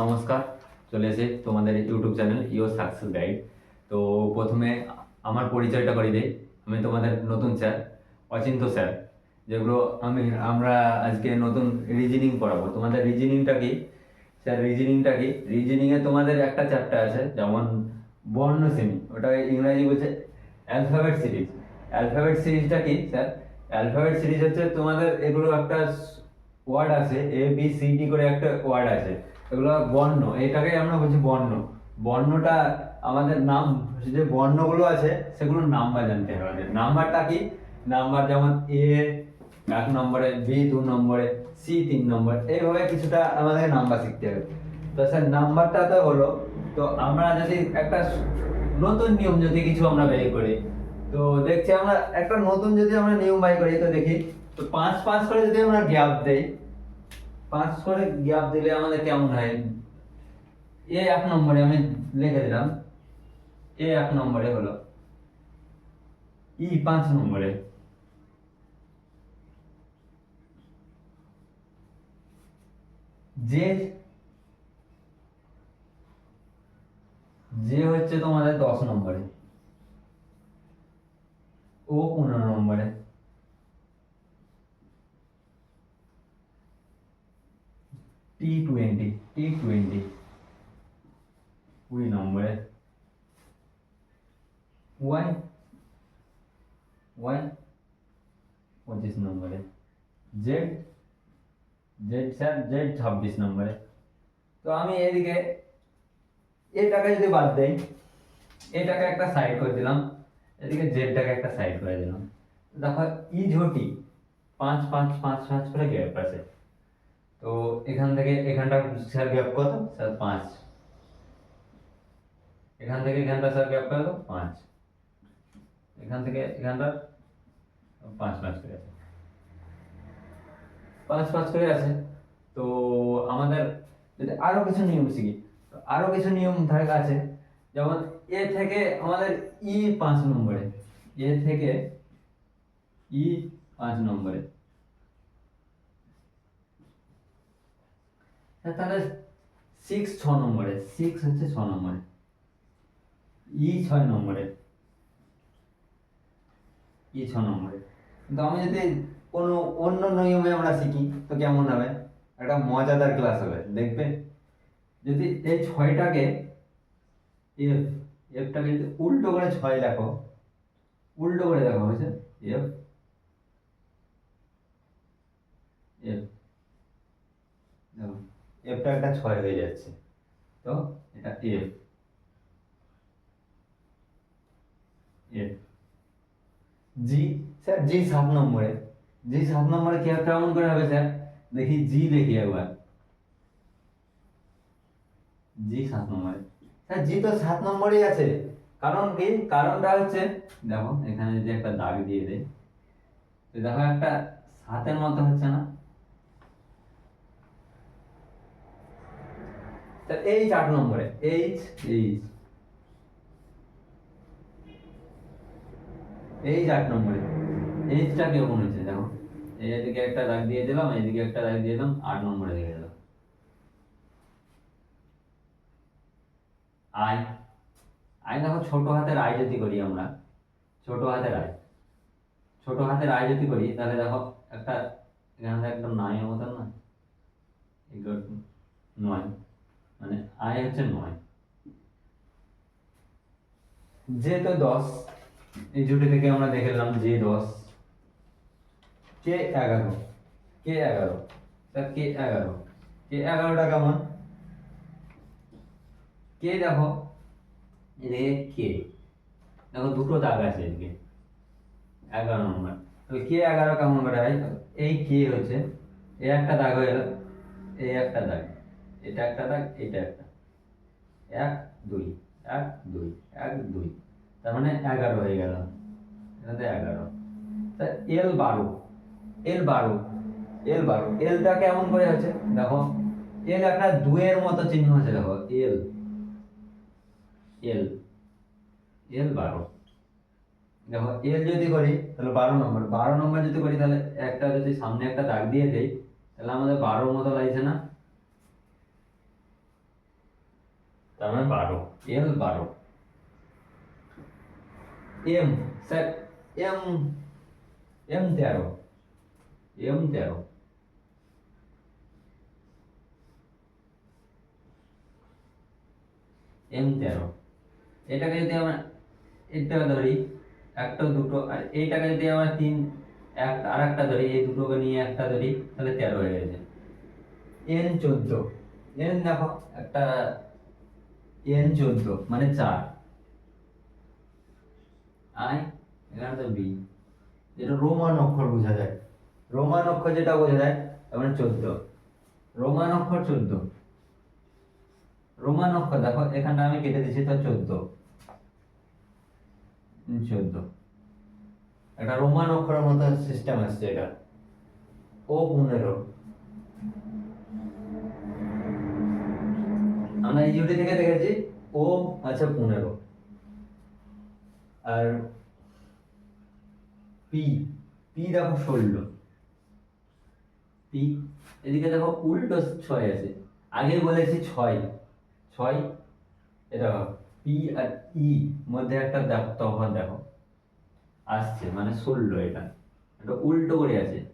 নমস্কার, চলে এসে তোমাদের ইউটিউব চ্যানেল ইও সাকসেস গাইড। তো প্রথমে আমার পরিচয়টা করে দিই। আমি তোমাদের নতুন স্যার, অচিন্ত স্যার, যেগুলো আমি, আমরা আজকে নতুন রিজনিং পড়াবো। তোমাদের রিজনিংটা কি? স্যার রিজনিংটা কি? রিজনিংয়ে তোমাদের একটা চ্যাপ্টার আছে, যেমন বর্ণ শ্রেণি। ওটা ইংরাজি বলছে অ্যালফাবেট সিরিজ অ্যালফাবেট সিরিজটা কি, স্যার? অ্যালফাবেট সিরিজ হচ্ছে তোমাদের এগুলো একটা ওয়ার্ড আছে এ বি সি ডি করে একটা ওয়ার্ড আছে। এগুলো বর্ণ এটাকে আমরা বলছি বর্ণ। বর্ণটা আমাদের নাম, যে বর্ণগুলো আছে, সেগুলোর নাম্বার জানতে হবে আমাদের। নাম্বারটা কি? নাম্বার যেমন এ এক নম্বরে বি দু নম্বরে সি তিন নম্বর, এইভাবে কিছুটা আমাদের নাম্বার শিখতে হবে। তো স্যার নাম্বারটা তো হলো, তো আমরা যদি একটা নতুন নিয়ম যদি কিছু আমরা বের করি, তো দেখছি আমরা একটা নতুন যদি আমরা নিয়ম বাই করি, তো দেখি, তো পাঁচ পাঁচ করে যদি আমরা গ্যাপ দেই পাঁচ করে গ্যাপ দিলে আমাদের কেমন হয়? এ এক নম্বরে আমি লিখে দিলাম। এ এক নম্বরে হলো, ই পাঁচ নম্বরে। যে যে হচ্ছে তোমাদের দশ নম্বরে, ও পনেরো নম্বরে। টি টোয়েন্টি টি টোয়েন্টি কুড়ি নম্বরে ওয়াই ওয়াই পঁচিশ নম্বরে জেড জেড স্যার জেড ছাব্বিশ নম্বরে তো আমি এদিকে এটাকে যদি বাদ দেই এটাকে একটা সাইড করে দিলাম, এদিকে জেডটাকে একটা সাইড করে দিলাম। দেখো ই ঝটি, পাঁচ পাঁচ পাঁচ পাঁচ করে গ্যাপ আছে। তো এখান থেকে এখানটা স্যার গ্যাপ কত? স্যার পাঁচ। এখান থেকে এখানটা স্যার গ্যাপ কত? পাঁচ। এখান থেকে এখানটা পাঁচ পাঁচ করে আছে। পাঁচ পাঁচ করে আছে। তো আমাদের যদি আরও কিছু নিয়ম শিখি, তো আরও কিছু নিয়ম থাকে আছে। যেমন এ থেকে আমাদের ই পাঁচ নম্বরে, এ থেকে ই পাঁচ নম্বরে। তাহলে সিক্স ছ নম্বরে সিক্স হচ্ছে ছ নম্বরে। ই ছয় নম্বরে। ই ছ নম্বরে। কিন্তু আমি যদি কোনো অন্য নিয়মে আমরা শিখি, তো কেমন হবে? একটা মজাদার ক্লাস হবে, দেখবে? যদি এই ছয়টাকে এফ এফটাকে যদি উল্টো করে ছয় দেখো উল্টো করে দেখো হয়েছে এফ দেখো এফটা একটা ছয় হয়ে যাচ্ছে। তো এটা F F G sir G সাত নম্বরে। জি সাত নম্বরে কে কেমন করে হবে, স্যার? দেখি জি দেখি একবার। জি সাত নম্বরে। স্যার জি তো সাত নম্বরেই আছে। কারণ কি? কারণটা হচ্ছে, দেখো, এখানে যদি একটা দাগ দিয়ে দেয় তো দেখো একটা সাতের মতো হচ্ছে না? স্যার এইচ আট নম্বরে এইচ এইচ এইচ আট নম্বরে। এইচটা কীরকম হচ্ছে দেখো এদিকে একটা দাগ দিয়ে দিলাম এইদিকে একটা দাগ দিয়ে দিলাম, আট নম্বরে দিয়ে দিলাম। আই আই দেখো, ছোট হাতের আই যদি করি আমরা, ছোট হাতের আই ছোট হাতের আই যদি করি, তাহলে দেখো, একটা, এখানে একদম নয়ের মতন না? নয়। মানে আয় হচ্ছে নয়। যে তো দশ এই জুটি থেকে আমরা দেখলাম যে দশ কে এগারো? কে এগারো? কে এগারো? কে এগারোটা কেমন? কে দেখো? এদিকে কে? দেখো দুটো দাগ আছে এদিকে। এগারো নম্বর। তো কে এগারো কেমন করে হয় এই কে হচ্ছে। এই একটা দাগ হয়ে গেল। এই একটা দাগ। এটা একটা দাগ, এটা একটা। এক, দুই এক দুই এক, দুই। তার মানে এগারো হয়ে গেল। এটাতে এগারো। তা এল বারো এল বারো এল বারো। এলটা কেমন করে হচ্ছে দেখো এল একটা দুয়ের মতো চিহ্ন আছে দেখো এল এল এল বারো। দেখো এল যদি করি, তাহলে বারো নম্বর। বারো নম্বর যদি করি, তাহলে একটা যদি সামনে একটা দাগ দিয়ে দেই, তাহলে আমাদের বারোর মতো লাগছে না? তার মানে বারো। এল বারো। এম স্যার, এম এম তেরো। এম তেরো। এম তেরো। এটাকে যদি আমরা এটা ধরি, একটা দুটো, আর এইটাকে যদি আমরা তিন, এক, আর একটা ধরি, এই দুটোকে নিয়ে একটা ধরি, তাহলে তেরো হয়ে গেছে। এন চোদ্দ। এন দেখো, একটা এন চোদ্দ মানে চার। আই, এখানে তো বি। যেটা রোমান অক্ষর বোঝা যায়। রোমান অক্ষর যেটা বোঝা যায়, তার মানে চোদ্দ। রোমান অক্ষর চোদ্দ। রোমান অক্ষর, দেখো, এখানটা আমি কেটে দিচ্ছি, তো চোদ্দ। চোদ্দ। একটা রোমান অক্ষরের মতো সিস্টেম আসছে এটা। ও পনেরো। আমরা এই জুটি থেকে দেখেছি ও আছে পনেরো। আর পি পি দেখো ষোলো। পি এদিকে দেখো উল্টো ছয় আছে। আগে বলেছি ছয়। ছয়, এটা পি আর ই মধ্যে একটা তফাৎ দেখো। আসছে মানে ষোলো এটা। এটা উল্টো করে আছে।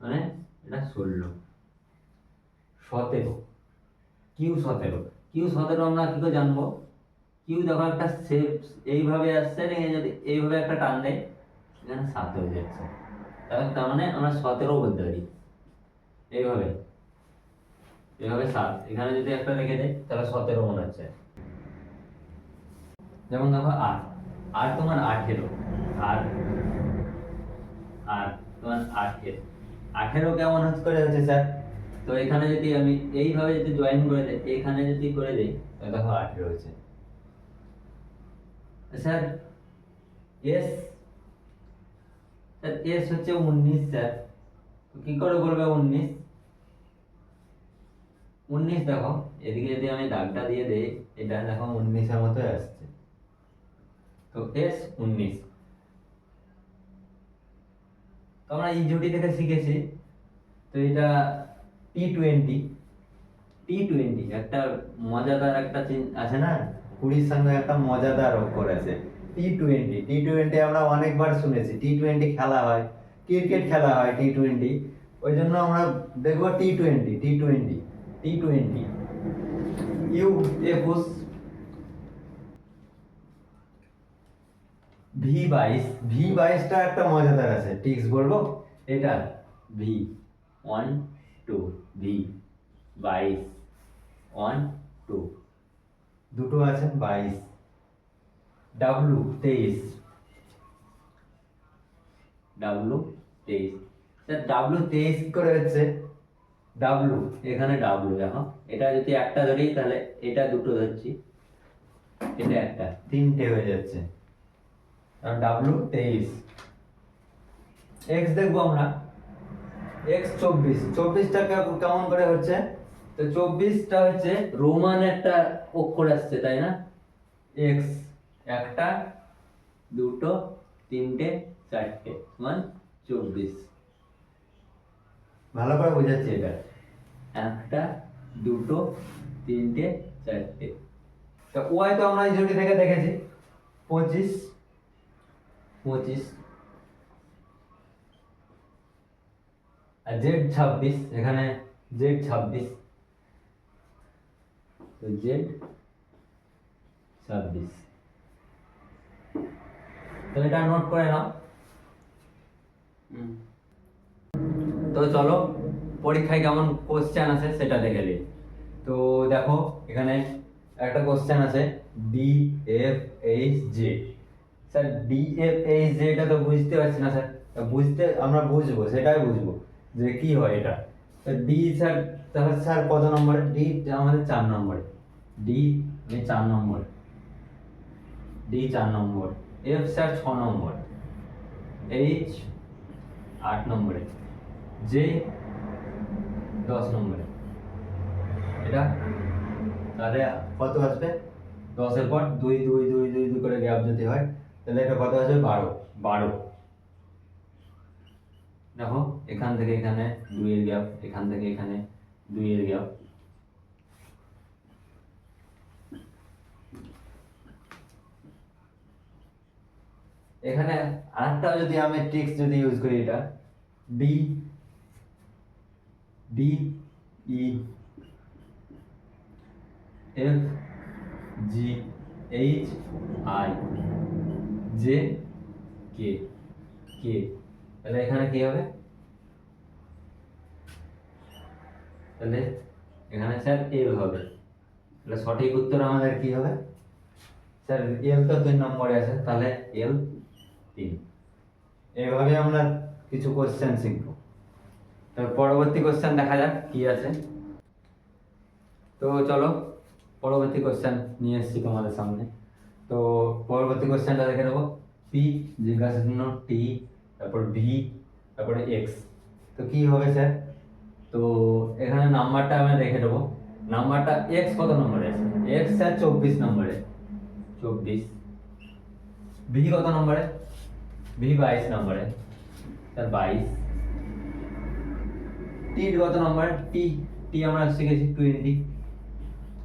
মানে এটা ষোলো। সতেরো। কিউ সতেরো। কিউ সতেরো আমরা কি করে জানব? কিউ দেখো একটা শেপ এইভাবে আসছে যদি এইভাবে একটা টান দেয়, এখানে সাত হয়ে যাচ্ছে। তাহলে তার মানে আমরা সতেরো বলতে পারি। এইভাবে। এইভাবে সাত। এখানে যদি একটা রেখে দেয়, তাহলে সতেরো মনে হচ্ছে। যেমন দেখো আট। আট তোমার আঠেরো। আর আর তোমার আঠেরো। আঠেরো কেমন করে হচ্ছে, স্যার? তো এখানে যদি আমি এইভাবে যদি জয়েন করে দেই, এখানে যদি করে দেই, তাহলে দেখো আঠেরো হচ্ছে স্যার এস স্যার এস হচ্ছে উনিশ, স্যার। কি করে বলবে উনিশ? উনিশ দেখো, এদিকে যদি আমি দাগটা দিয়ে দেই, এটা দেখো উনিশের মতো আসছে। তো এস উনিশ। তো আমরা এই জুটি থেকে শিখেছি। তো এটা টি টোয়েন্টি টি টোয়েন্টি একটা মজাদার একটা আছে না? কুড়ির সঙ্গে একটা মজাদার অক্ষর আছে। টি টোয়েন্টি টি টোয়েন্টি আমরা অনেকবার শুনেছি। টি টোয়েন্টি খেলা হয়, ক্রিকেট খেলা হয় টি টোয়েন্টি ওই জন্য আমরা দেখব T twenty T twenty T twenty U একুশ ভি বাইশ ভি বাইশটা একটা মজাদার আছে। টিক্স বলব? এটা ভি ওয়ান টু ভি বাইশ ওয়ান টু দুটো আছে বাইশ ডাব্লু তেইশ ডাব্লু তেইশ স্যার ডাব্লু তেইশ করে হচ্ছে? ডাব্লু এখানে ডাব্লু দেখো। এটা যদি একটা ধরি, তাহলে এটা দুটো ধরছি। এটা একটা। তিনটে হয়ে যাচ্ছে। আর ডাব্লু তেইশ এক্স দেখব আমরা। এক্স চব্বিশ। চব্বিশটা কেমন করে হচ্ছে? তো চব্বিশটা হচ্ছে রোমান একটা অক্ষর আসছে, তাই না? এক্স একটা, দুটো, তিনটে, চারটে সমান চব্বিশ। ভালো করে বোঝাচ্ছি এটা। একটা, দুটো, তিনটে, চারটে। তো ওয়াই তো আমরা এই জুটি থেকে দেখেছি। পঁচিশ পঁচিশ আর জেড ছাব্বিশ, এখানে জেড ছাব্বিশ। তো জেড ছাব্বিশ। তো এটা নোট করে নাও। তো চলো, পরীক্ষায় কেমন কোশ্চেন আছে সেটা দেখে নিই। তো দেখো, এখানে একটা কোশ্চেন আছে D F H J sir D F H J এটা তো বুঝতে পারছি না, স্যার। বুঝতে, আমরা বুঝব, সেটাই বুঝব। যে কি হয় এটা? ডি স্যার তাহলে স্যার কত নম্বরে? ডি আমাদের চার নম্বরে। ডি চার নম্বর। ডি চার নম্বর। এফ স্যার ছ নম্বর। এইচ আট নম্বরে। জে দশ নম্বরে। এটা? তাহলে কত আসবে? দশের পর দুই দুই দুই দুই দুই করে গ্যাপ যদি হয়, তাহলে এটা কত আসবে? বারো। বারো। দেখো, এখান থেকে এখানে দুইয়ের গ্যাপ এখান থেকে এখানে দুইয়ের গ্যাপ এখানে আরেকটা যদি আমি ট্রিক্স যদি ইউজ করি এটা D D E F G H I J K K তাহলে এখানে কি হবে? তাহলে এখানে স্যার এল হবে? তাহলে সঠিক উত্তর আমাদের কি হবে? স্যার এল তো তিন নম্বরে আছে, তাহলে এল তিন। এইভাবে আমরা কিছু কোশ্চেন শিখব। তারপর পরবর্তী কোশ্চেন দেখা যাক কি আছে। তো চলো, পরবর্তী কোশ্চেন নিয়ে এসেছি তোমাদের সামনে। তো পরবর্তী কোশ্চেনটা দেখে নেব। পি জিজ্ঞাসা চিহ্ন টি তারপর ভি তারপরে এক্স তো কি হবে স্যার? তো এখানে নাম্বারটা আমি রেখে দেবো। নাম্বারটা এক্স কত নম্বরে আছে? এক্স স্যার চব্বিশ নম্বরে। চব্বিশ। ভি কত নম্বরে? ভি বাইশ নম্বরে। স্যার বাইশ। টি কত নম্বরে? টি টি আমরা শিখেছি টোয়েন্টি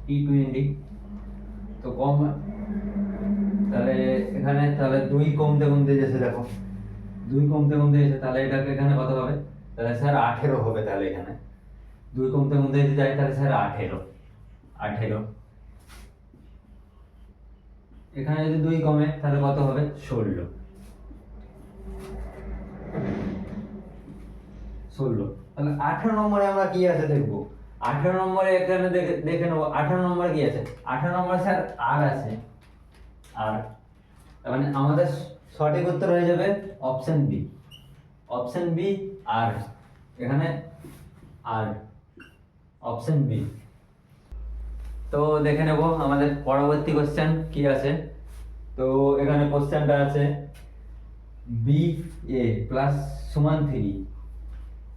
টি টোয়েন্টি তো কম তাহলে এখানে তাহলে দুই কমতে কমতে যেছে দেখো। দুই কমতে কমতে যেছে তাহলে এটাকে এখানে কত হবে তাহলে স্যার আঠেরো হবে তাহলে এখানে। দুই কমতে কমতে যদি যায় তাহলে স্যার আঠেরো। আঠেরো। এখানে যদি দুই কমে তাহলে কত হবে? ষোলো। ষোলো। তাহলে আঠারো নম্বরে আমরা কি আছে দেখব? আঠারো নম্বরে এখানে দেখে দেখে নেব। আঠারো নম্বরে কি আছে? আঠারো নম্বরে স্যার আর আছে। আর মানে আমাদের সঠিক উত্তর হয়ে যাবে অপশন বি অপশন বি আর এখানে আর অপশন বি তো দেখে নেব আমাদের পরবর্তী কোশ্চেন কি আছে। তো এখানে কোশ্চেনটা আছে বি এ প্লাস সমান থ্রি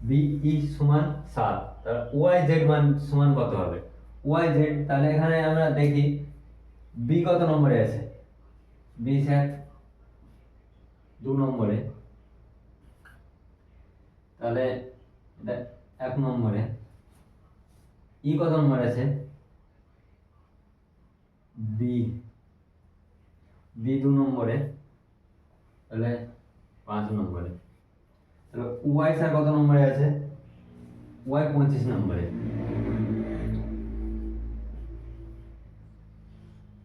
বি ই সমান সাত। তাহলে ওয়াই জেড মান সমান কত হবে? ওয়াই জেড তাহলে এখানে আমরা দেখি বি কত নম্বরে আছে? বি স্যার দু নম্বরে। তাহলে এক নম্বরে। ই কত নম্বরে আছে? বি। বি দু নম্বরে। তাহলে পাঁচ নম্বরে। তাহলে ওয়াই স্যার কত নম্বরে আছে? ওয়াই পঁচিশ নম্বরে।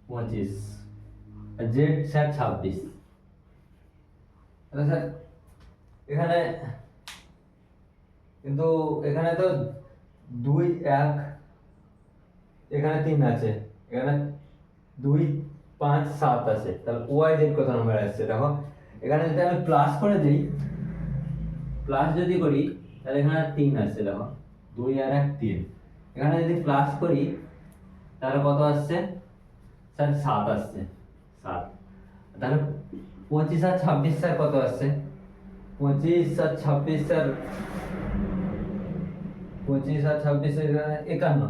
পঁচিশ। জেড স্যার ছাব্বিশ। এখানে কিন্তু এখানে তো দুই, এক, এখানে তিন আছে। এখানে দুই, পাঁচ, সাত আছে। তাহলে ওয়াই জেড কত নম্বর আসছে? দেখো, এখানে যদি আমি প্লাস করে দিই প্লাস যদি করি, তাহলে এখানে তিন আসছে, দেখো। দুই আর এক, তিন। এখানে যদি প্লাস করি, তাহলে কত আসছে? স্যার, সাত আসছে। সাত। তাহলে পঁচিশ আর ছাব্বিশ স্যার কত আসছে? পঁচিশ আর ছাব্বিশ স্যার পঁচিশ আর ছাব্বিশ একান্ন।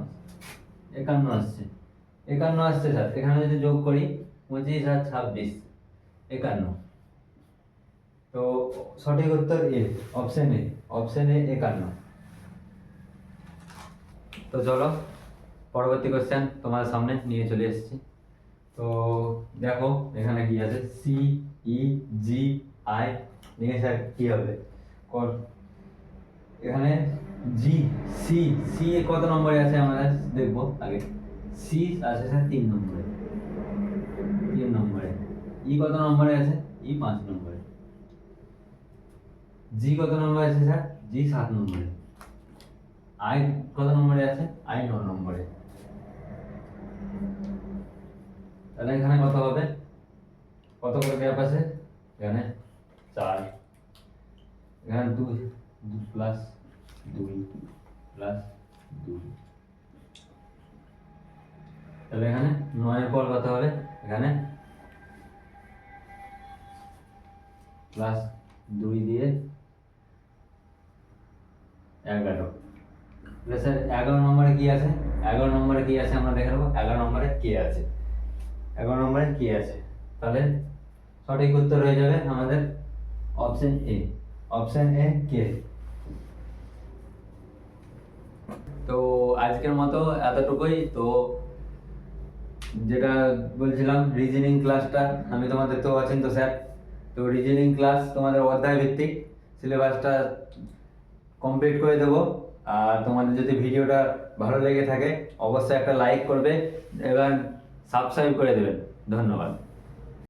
একান্ন আসছে। একান্ন আসছে স্যার এখানে যদি যোগ করি, পঁচিশ আর ছাব্বিশ, একান্ন। তো সঠিক উত্তর A option A option A একান্ন। তো চলো, পরবর্তী কোশ্চেন তোমার সামনে নিয়ে চলে এসেছি। তো দেখো, এখানে কি আছে? সি ই জি আই নিয়ে স্যার কি হবে? কর। এখানে জি সি সি কত নম্বরে আছে আমরা দেখব আগে। সি আছে স্যার তিন নম্বরে। তিন নম্বরে। ই কত নম্বরে আছে? ই পাঁচ নম্বরে। জি কত নম্বরে আছে স্যার? জি সাত নম্বরে। আই কত নম্বরে আছে? আই ন নম্বরে। তাহলে এখানে কত হবে? কত করে গ্যাপ আছে? এখানে চার। এখানে দুই প্লাস দুই প্লাস দুই। তাহলে এখানে নয়ের পর কত হবে? এখানে প্লাস দুই দিয়ে এগারো। স্যার এগারো নম্বরে কি আছে? এগারো নম্বরে কি আছে আমরা দেখে নেব? এগারো নম্বরে কে আছে? এগারো নম্বরে কে আছে? তাহলে সঠিক উত্তর হয়ে যাবে আমাদের অপশন এ অপশন এ কে তো আজকের মতো এতটুকুই। তো যেটা বলছিলাম রিজনিং ক্লাসটা আমি তোমাদের তো আছেন তো স্যার তো রিজনিং ক্লাস তোমাদের অধ্যায় ভিত্তিক সিলেবাসটা কমপ্লিট করে দেবো। আর তোমাদের যদি ভিডিওটা ভালো লেগে থাকে, অবশ্যই একটা লাইক করবে এবং সাবস্ক্রাইব করে দেবেন। ধন্যবাদ।